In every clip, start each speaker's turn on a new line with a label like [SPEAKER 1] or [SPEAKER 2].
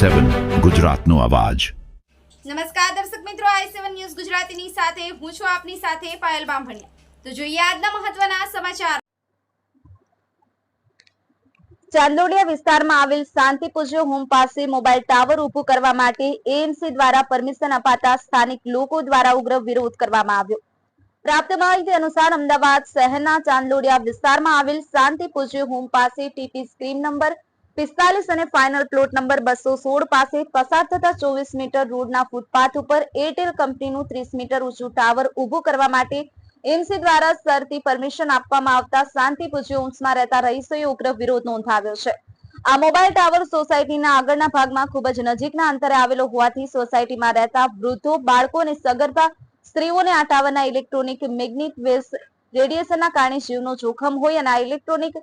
[SPEAKER 1] સેવન ગુજરાતનો અવાજ.
[SPEAKER 2] નમસ્કાર દર્શક મિત્રો આઈ સેવન ન્યૂઝ ગુજરાતીની સાથે હું છું આપની સાથે પાયલ બામભણિયા. તો જોઈએ આજના મહત્વના સમાચાર.
[SPEAKER 3] ચાંદોડિયા વિસ્તારમાં આવેલ શાંતિ પૂજ્ય હોમ પાસે મોબાઈલ ટાવર ઊભું કરવા માટે એએમસી દ્વારા પરમિશન અપાતા સ્થાનિક લોકો દ્વારા ઉગ્ર વિરોધ કરવામાં આવ્યો. પ્રાપ્ત માહિતી અનુસાર અમદાવાદ શહેરના ચાંદલોડિયા વિસ્તારમાં આવેલ શાંતિ પૂજ્ય હોમ પાસે ટીપી સ્ક્રીન નંબર પિસ્તાલીસ અને ફાઇનલ પ્લોટ નંબર બસો સોળ પાસે પસાર થતા ચોવીસ મીટર રોડના ફૂટપાથ ઉપર એરટેલ કંપનીનું ત્રીસ મીટર ઊંચું ટાવર ઊભું કરવા માટે એમસી દ્વારા સરતી પરમિશન આપવામાં આવતા શાંતિ પૂજ્ય હોમ્સમાં રહેતા રહીશોએ ઉગ્ર વિરોધ નોંધાવ્યો છે. આ મોબાઈલ ટાવર સોસાયટીના આગળના ભાગમાં ખૂબ જ નજીકના અંતરે આવેલો હોવાથી સોસાયટીમાં રહેતા વૃદ્ધો, બાળકો અને સગર્ભા સ્ત્રીઓને આ ટાવરના ઇલેક્ટ્રોનિક મેગ્નેટ વેવ રેડિયેશનના કારણે જીવનો જોખમ હોય અને આ ઇલેક્ટ્રોનિક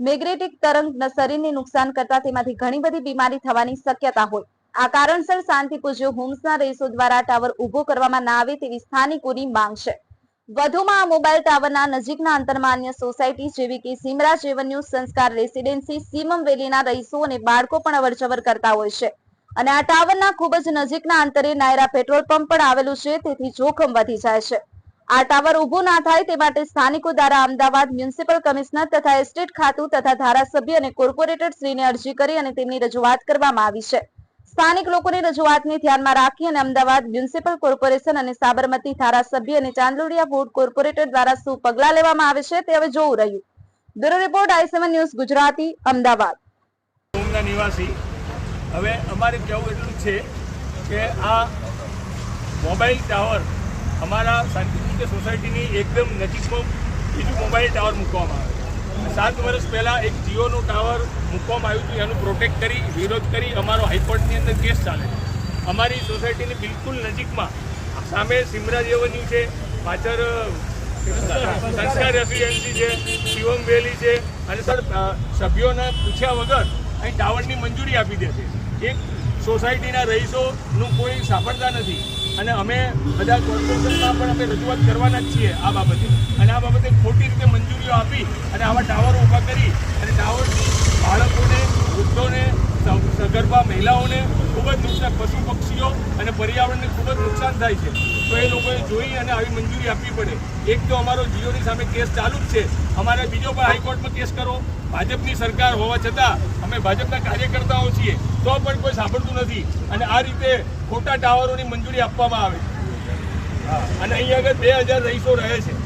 [SPEAKER 3] મેગ્નેટિક તરંગ શરીરને નુકસાન કરતા તેમાંથી ઘણી બધી બીમારી થવાની શક્યતા હોય. આ કારણસર શાંતિ હોમ્સના રહીશો દ્વારા ટાવર ઊભો કરવામાં ના આવે તેવી સ્થાનિકોની માંગ છે. વધુમાં આ મોબાઈલ ટાવરના નજીકના અંતરમાં અન્ય સોસાયટી જેવી કે સિમરાજ એવન્યુ સંસ્કાર રેસિડેન્સી સીમમ વેલીના રહીશો અને બાળકો પણ અવરજવર કરતા હોય છે. અને આ ટાવરના ખૂબ જ નજીકના અંતરે નાયરા પેટ્રોલ પંપ પણ આવેલું છે, તેથી જોખમ વધી જાય છે. આ ટાવર ઊભું ના થાય તે માટે સ્થાનિકો દ્વારા અમદાવાદ મ્યુનિસિપલ કમિશનર તથા એસ્ટેટ ખાતું તથા ધારાસભ્ય અને કોર્પોરેટર શ્રીને અરજી કરી અને તેમની રજૂઆત કરવામાં આવી છે. સ્થાનિક લોકોની રજૂઆતને ધ્યાનમાં રાખી અને અમદાવાદ મ્યુનિસિપલ કોર્પોરેશન અને સાબરમતી ધારાસભ્ય અને ચાંદલોડિયા બોર્ડ કોર્પોરેટર દ્વારા શું પગલાં લેવામાં આવે છે તે હવે જોવું રહ્યું. Bureau report I seven news Gujarati, Ahmedabad.
[SPEAKER 4] નિવાસી. હવે અમારે કહેવું એટલું છે કે આ મોબાઈલ ટાવર અમારા શાંતિપૂર્ણ સોસાયટીની એકદમ નજીકમાં બીજું મોબાઈલ ટાવર મૂકવામાં આવે સાત વર્ષ પહેલાં એક જીઓનું ટાવર મૂકવામાં આવ્યું હતું, એનું પ્રોટેક્ટ કરી, વિરોધ કરી અમારો હાઈકોર્ટની અંદર કેસ ચાલે અમારી સોસાયટીની બિલકુલ નજીકમાં સામે સિમરાજ એવન્યુ છે, પાછળ સંસ્કાર રેસિડેન્સી છે, શિવમ વેલી છે, અને સર સભ્યોને પૂછ્યા વગર અહીં ટાવરની મંજૂરી આપી દે છે. એક સોસાયટીના રહીશોનું કોઈ સાંભળતા નથી. અને અમે બધા કોર્પોરેશનમાં પણ અમે રજૂઆત કરવાના જ છીએ આ બાબતે. અને આ બાબતે ખોટી રીતે મંજૂરીઓ આપી અને આવા ટાવરો ઊભા કરી અને ટાવરથી બાળકોને, વૃદ્ધોને સગર્ભા મહિલાઓને ખૂબ જ નુકસાન પશુ અને પર્યાવરણને ખૂબ જ નુકસાન થાય છે. તો એ લોકોએ જોઈ અને આવી મંજૂરી આપવી પડે. એક તો અમારો જીઓની સામે કેસ ચાલુ જ છે. અમારે બીજો પણ હાઈકોર્ટમાં કેસ કરો. ભાજપની સરકાર હોવા છતાં અમે ભાજપના કાર્યકર્તાઓ છીએ, તો પણ કોઈ સાંભળતું નથી. અને આ રીતે ખોટા ટાવરોની મંજૂરી આપવામાં આવે છે. અને અહીંયા આગળ બે હજાર રહીશો રહે છે.